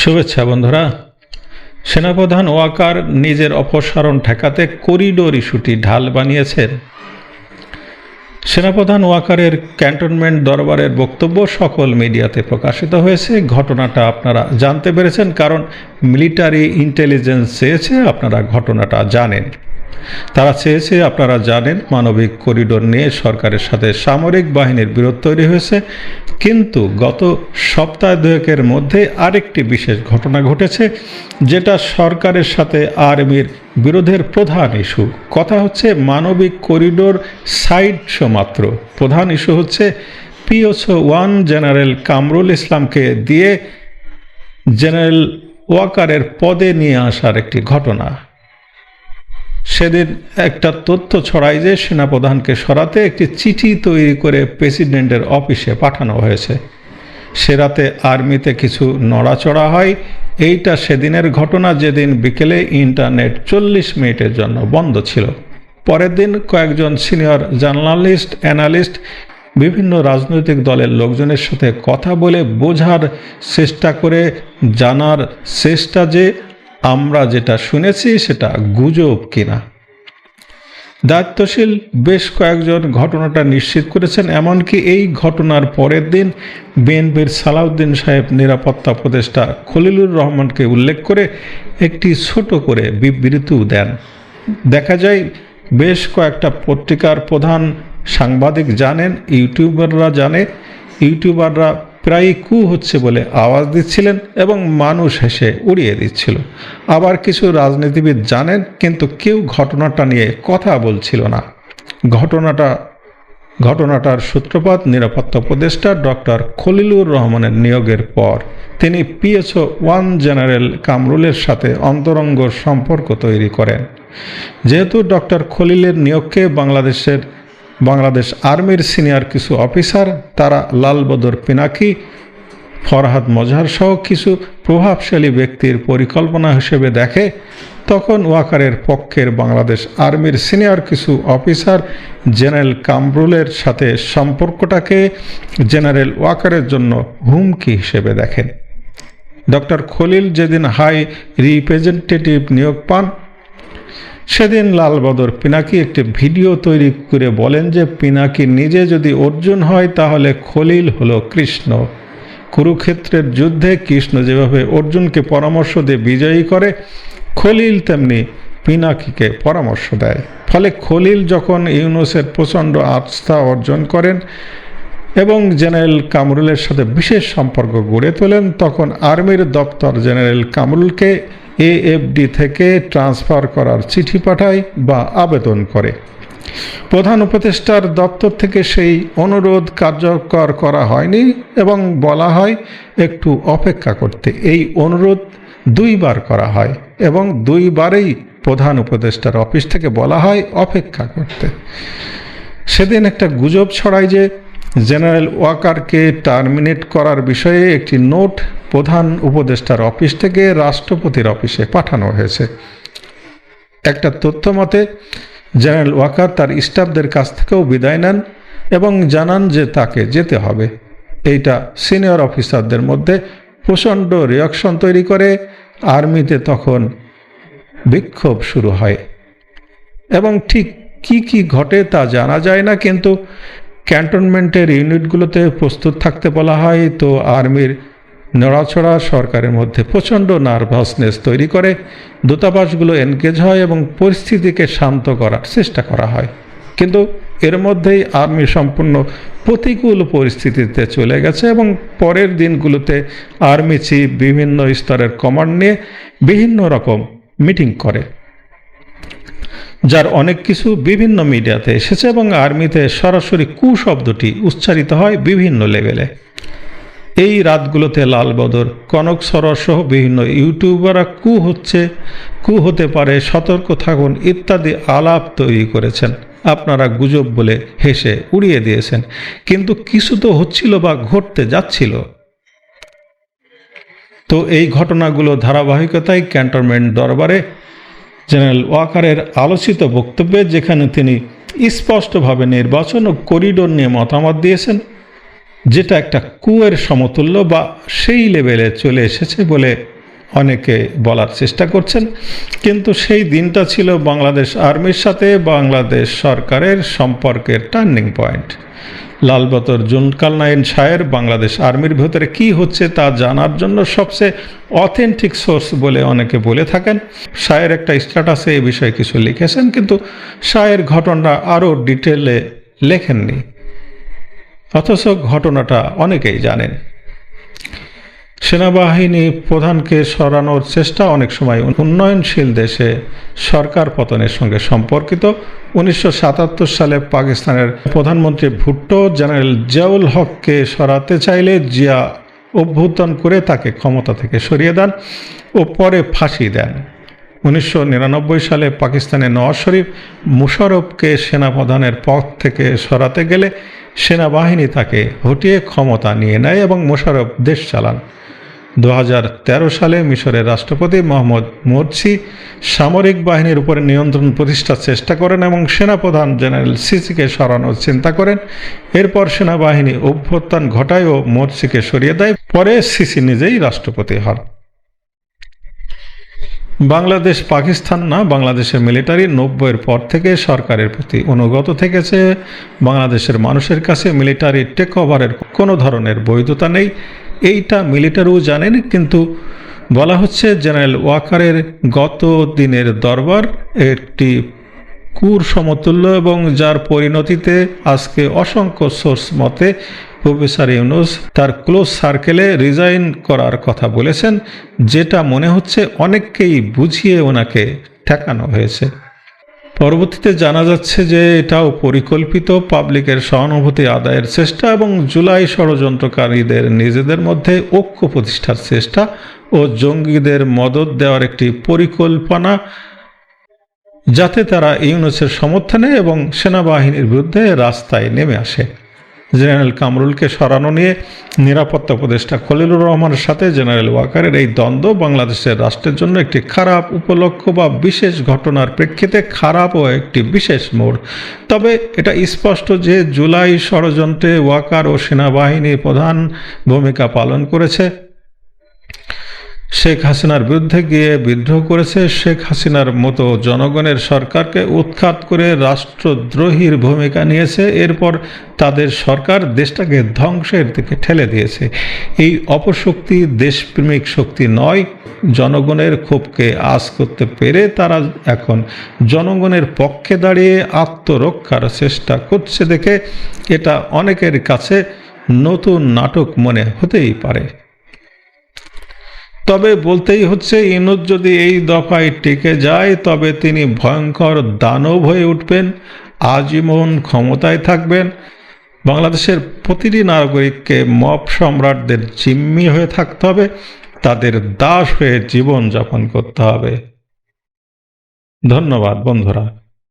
শুভেচ্ছা বন্ধুরা। সেনাপ্রধান ওয়াকার নিজের অপসারণ ঠেকাতে করিডোর ইস্যুটি ঢাল বানিয়েছেন সেনাপ্রধান ওয়াকারের ক্যান্টনমেন্ট দরবারের বক্তব্য সকল মিডিয়াতে প্রকাশিত হয়েছে। ঘটনাটা আপনারা জানতে পেরেছেন, কারণ মিলিটারি ইন্টেলিজেন্স চেয়েছে, আপনারা ঘটনাটা জানেন। তারা চেয়েছে, আপনারা জানেন, মানবিক করিডোর নিয়ে সরকারের সাথে সামরিক বাহিনীর বিরোধ তৈরি হয়েছে। কিন্তু গত সপ্তাহ দুয়েকের মধ্যে আরেকটি বিশেষ ঘটনা ঘটেছে, যেটা সরকারের সাথে আর্মির বিরোধের প্রধান ইস্যু। কথা হচ্ছে, মানবিক করিডোর সাইড শো মাত্র। প্রধান ইস্যু হচ্ছে পিওসো ওয়ান জেনারেল কামরুল ইসলামকে দিয়ে জেনারেল ওয়াকারের পদে নিয়ে আসার একটি ঘটনা। সেদিন একটা তথ্য ছড়ায় যে সেনাপ্রধানকে সরাতে একটি চিঠি তৈরি করে প্রেসিডেন্টের অফিসে পাঠানো হয়েছে। সে রাতে আর্মিতে কিছু নড়াচড়া হয়। এইটা সেদিনের ঘটনা যেদিন বিকেলে ইন্টারনেট চল্লিশ মিনিটের জন্য বন্ধ ছিল। পরের দিন কয়েকজন সিনিয়র জার্নালিস্ট, অ্যানালিস্ট, বিভিন্ন রাজনৈতিক দলের লোকজনের সাথে কথা বলে বোঝার চেষ্টা করে জানার চেষ্টা যে আমরা যেটা শুনেছি সেটা গুজব কিনা? দায়িত্বশীল বেশ কয়েকজন ঘটনাটা নিশ্চিত করেছেন, এমনকি এই ঘটনার পরের দিন বিএনপির সালাউদ্দিন সাহেব নিরাপত্তা উপদেষ্টা খলিলুর রহমানকে উল্লেখ করে একটি ছোট করে বিবৃতিও দেন। দেখা যায়, বেশ কয়েকটা পত্রিকার প্রধান সাংবাদিক জানেন, ইউটিউবাররা জানে, ইউটিউবাররা প্রায়ই কু হচ্ছে বলে আওয়াজ দিচ্ছিলেন এবং মানুষ হেসে উড়িয়ে দিচ্ছিল। আবার কিছু রাজনীতিবিদ জানেন, কিন্তু কেউ ঘটনাটা নিয়ে কথা বলছিল না। ঘটনাটা, ঘটনাটার সূত্রপাত নিরাপত্তা উপদেষ্টা ডক্টর খলিলুর রহমানের নিয়োগের পর। তিনি পিএসও ওয়ান জেনারেল কামরুলের সাথে অন্তরঙ্গ সম্পর্ক তৈরি করেন। যেহেতু ডক্টর খলিলের নিয়োগকে বাংলাদেশের বাংলাদেশ আর্মির সিনিয়র কিছু অফিসার, তারা লালবদর পিনাকি, ফরহাদ মজহার সহ কিছু প্রভাবশালী ব্যক্তির পরিকল্পনা হিসেবে দেখে, তখন ওয়াকারের পক্ষের বাংলাদেশ আর্মির সিনিয়র কিছু অফিসার জেনারেল কামরুলের সাথে সম্পর্কটাকে জেনারেল ওয়াকারের জন্য হুমকি হিসেবে দেখেন। ডক্টর খলিল যেদিন হাই রিপ্রেজেন্টেটিভ নিয়োগ পান সেদিন লালবদর পিনাকি একটি ভিডিও তৈরি করে বলেন যে পিনাকি নিজে যদি অর্জুন হয় তাহলে খলিল হলো কৃষ্ণ। কুরুক্ষেত্রের যুদ্ধে কৃষ্ণ যেভাবে অর্জুনকে পরামর্শ দিয়ে বিজয়ী করে, খলিল তেমনি পিনাকিকে পরামর্শ দেয়। ফলে খলিল যখন ইউনুসের প্রচণ্ড আস্থা অর্জন করেন এবং জেনারেল কামরুলের সাথে বিশেষ সম্পর্ক গড়ে তোলেন, তখন আর্মির দপ্তর জেনারেল কামরুলকে এএফডি থেকে ট্রান্সফার করার চিঠি পাঠায় বা আবেদন করে। প্রধান উপদেষ্টার দপ্তর থেকে সেই অনুরোধ কার্যকর করা হয়নি এবং বলা হয়, একটু অপেক্ষা করতে। এই অনুরোধ দুইবার করা হয় এবং দুইবারেই প্রধান উপদেষ্টার অফিস থেকে বলা হয়, অপেক্ষা করতে। সেদিন একটা গুজব ছড়ায় যে জেনারেল ওয়াকারকে টার্মিনেট করার বিষয়ে একটি নোট প্রধান উপদেষ্টার অফিস থেকে রাষ্ট্রপতির অফিসে পাঠানো হয়েছে। একটা তথ্য মতে, জেনারেল ওয়াকার তার স্টাফদের কাছ থেকেও বিদায় নেন এবং জানান যে তাকে যেতে হবে। এইটা সিনিয়র অফিসারদের মধ্যে প্রচণ্ড রিয়াকশন তৈরি করে, আর্মিতে তখন বিক্ষোভ শুরু হয়। এবং ঠিক কি কি ঘটে তা জানা যায় না, কিন্তু ক্যান্টনমেন্টের ইউনিটগুলোতে প্রস্তুত থাকতে বলা হয়, তো আর্মির নড়াছড়া সরকারের মধ্যে প্রচণ্ড নার্ভাসনেস তৈরি করে, দূতাবাসগুলো এনগেজ হয় এবং পরিস্থিতিকে শান্ত করার চেষ্টা করা হয়। কিন্তু এর মধ্যেই আর্মি সম্পূর্ণ প্রতিকূল পরিস্থিতিতে চলে গেছে এবং পরের দিনগুলোতে আর্মি চিফ বিভিন্ন স্তরের কমান্ড নিয়ে বিভিন্ন রকম মিটিং করে। যার অনেক কিছু বিভিন্ন মিডিয়াতে এসেছে এবং আর্মিতে সরাসরি কু শব্দটি উচ্চারিত হয় বিভিন্ন লেভেলে। এই রাতগুলোতে লালবদর, কনক সরর সহ বিভিন্ন ইউটিউবাররা কু হচ্ছে, কু হতে পারে, সতর্ক থাকুন ইত্যাদি আলাপ তৈরি করেছেন। আপনারা গুজব বলে হেসে উড়িয়ে দিয়েছেন। কিন্তু কিছু তো হচ্ছিল বা ঘটতে যাচ্ছিল। তো এই ঘটনাগুলো ধারাবাহিকতায় ক্যান্টনমেন্ট দরবারে জেনারেল ওয়াকারের আলোচিত বক্তব্যে যেখানে তিনি স্পষ্টভাবে নির্বাচন ও করিডোর নিয়ে মতামত দিয়েছেন, যেটা একটা কুয়ের সমতুল্য বা সেই লেভেলে চলে এসেছে বলে অনেকে বলার চেষ্টা করছেন। কিন্তু সেই দিনটা ছিল বাংলাদেশ আর্মির সাথে বাংলাদেশ সরকারের সম্পর্কের টার্নিং পয়েন্ট। লালবতর জুনকাল নাইন শায়ের বাংলাদেশ আর্মির ভেতরে কি হচ্ছে তা জানার জন্য সবচেয়ে অথেন্টিক সোর্স বলে অনেকে বলে থাকেন। শায়ের একটা স্ট্যাটাসে এ বিষয়ে কিছু লিখেছেন, কিন্তু শায়ের ঘটনা আরও ডিটেলে লেখেননি। অথচ ঘটনাটা অনেকেই জানেন। সেনাবাহিনী প্রধানকে সরানোর চেষ্টা অনেক সময় উন্নয়নশীল দেশে সরকার পতনের সঙ্গে সম্পর্কিত। উনিশশো সাতাত্তর সালে পাকিস্তানের প্রধানমন্ত্রী ভুট্টো জেনারেল জিয়াউল হককে সরাতে চাইলে জিয়া অভ্যুত্থান করে তাকে ক্ষমতা থেকে সরিয়ে দেন ও পরে ফাঁসি দেন। উনিশশো নিরানব্বই সালে পাকিস্তানে নওয়াজ শরীফ মুশারফকে সেনাপ্রধানের পদ থেকে সরাতে গেলে সেনাবাহিনী তাকে হটিয়ে ক্ষমতা নিয়ে নেয় এবং মোশারফ দেশ চালান। দু হাজার তেরো সালে মিশরের রাষ্ট্রপতি মোহাম্মদ মোরসি সামরিক বাহিনীর উপরে নিয়ন্ত্রণ প্রতিষ্ঠার চেষ্টা করেন এবং সেনাপ্রধান জেনারেল সিসিকে সরানোর চিন্তা করেন। এরপর সেনাবাহিনী অভ্যুত্থান ঘটায় ও মোরসিকে সরিয়ে দেয়, পরে সিসি নিজেই রাষ্ট্রপতি হন। বাংলাদেশ, পাকিস্তান না, বাংলাদেশের মিলিটারি নব্বইয়ের পর থেকে সরকারের প্রতি অনুগত থেকেছে। বাংলাদেশের মানুষের কাছে মিলিটারি টেক ওভারের কোনো ধরনের বৈধতা নেই। এইটা মিলিটারিও জানেন, কিন্তু বলা হচ্ছে জেনারেল ওয়াকারের গত দিনের দরবার একটি কুর সমতুল্য এবং যার পরিণতিতে আজকে অসংখ্য সোর্স মতে প্রফেসর ইউনুস তার ক্লোজ সার্কেলে রিজাইন করার কথা বলেছেন, যেটা মনে হচ্ছে অনেককেই বুঝিয়ে ওনাকে ঠেকানো হয়েছে। পরবর্তীতে জানা যাচ্ছে যে এটাও পরিকল্পিত পাবলিকের সহানুভূতি আদায়ের চেষ্টা এবং জুলাই ষড়যন্ত্রকারীদের নিজেদের মধ্যে ঐক্য প্রতিষ্ঠার চেষ্টা ও জঙ্গিদের মদত দেওয়ার একটি পরিকল্পনা, যাতে তারা ইউনুসের সমর্থনে এবং সেনাবাহিনীর বিরুদ্ধে রাস্তায় নেমে আসে। জেনারেল কামরুলকে সরানো নিয়ে নিরাপত্তা উপদেষ্টা খলিলুর রহমানের সাথে জেনারেল ওয়াকারের এই দ্বন্দ্ব বাংলাদেশের রাষ্ট্রের জন্য একটি খারাপ উপলক্ষ বা বিশেষ ঘটনার প্রেক্ষিতে খারাপ ও একটি বিশেষ মোড়। তবে এটা স্পষ্ট যে জুলাই ষড়যন্ত্রে ওয়াকার ও সেনাবাহিনী প্রধান ভূমিকা পালন করেছে। শেখ হাসিনার বিরুদ্ধে গিয়ে বিদ্রোহ করেছে শেখ হাসিনার মতো জনগণের সরকারকে উৎখাত করে রাষ্ট্রদ্রোহীর ভূমিকা নিয়েছে। এরপর তাদের সরকার দেশটাকে ধ্বংসের দিকে ঠেলে দিয়েছে। এই অপশক্তি দেশপ্রেমিক শক্তি নয়, জনগণের ক্ষোভকে আজ করতে পেরে তারা এখন জনগণের পক্ষে দাঁড়িয়ে আত্মরক্ষার চেষ্টা করছে দেখে এটা অনেকের কাছে নতুন নাটক মনে হতেই পারে। তবে বলতেই হচ্ছে, ইনুদ যদি এই দফায় টিকে যায়, তবে তিনি ভয়ঙ্কর দানব হয়ে উঠবেন, আজীবন ক্ষমতায় থাকবেন। বাংলাদেশের প্রতিটি নাগরিককে মপ সম্রাটদের জিম্মি হয়ে থাকতে হবে, তাদের দাস হয়ে জীবন যাপন করতে হবে। ধন্যবাদ বন্ধুরা।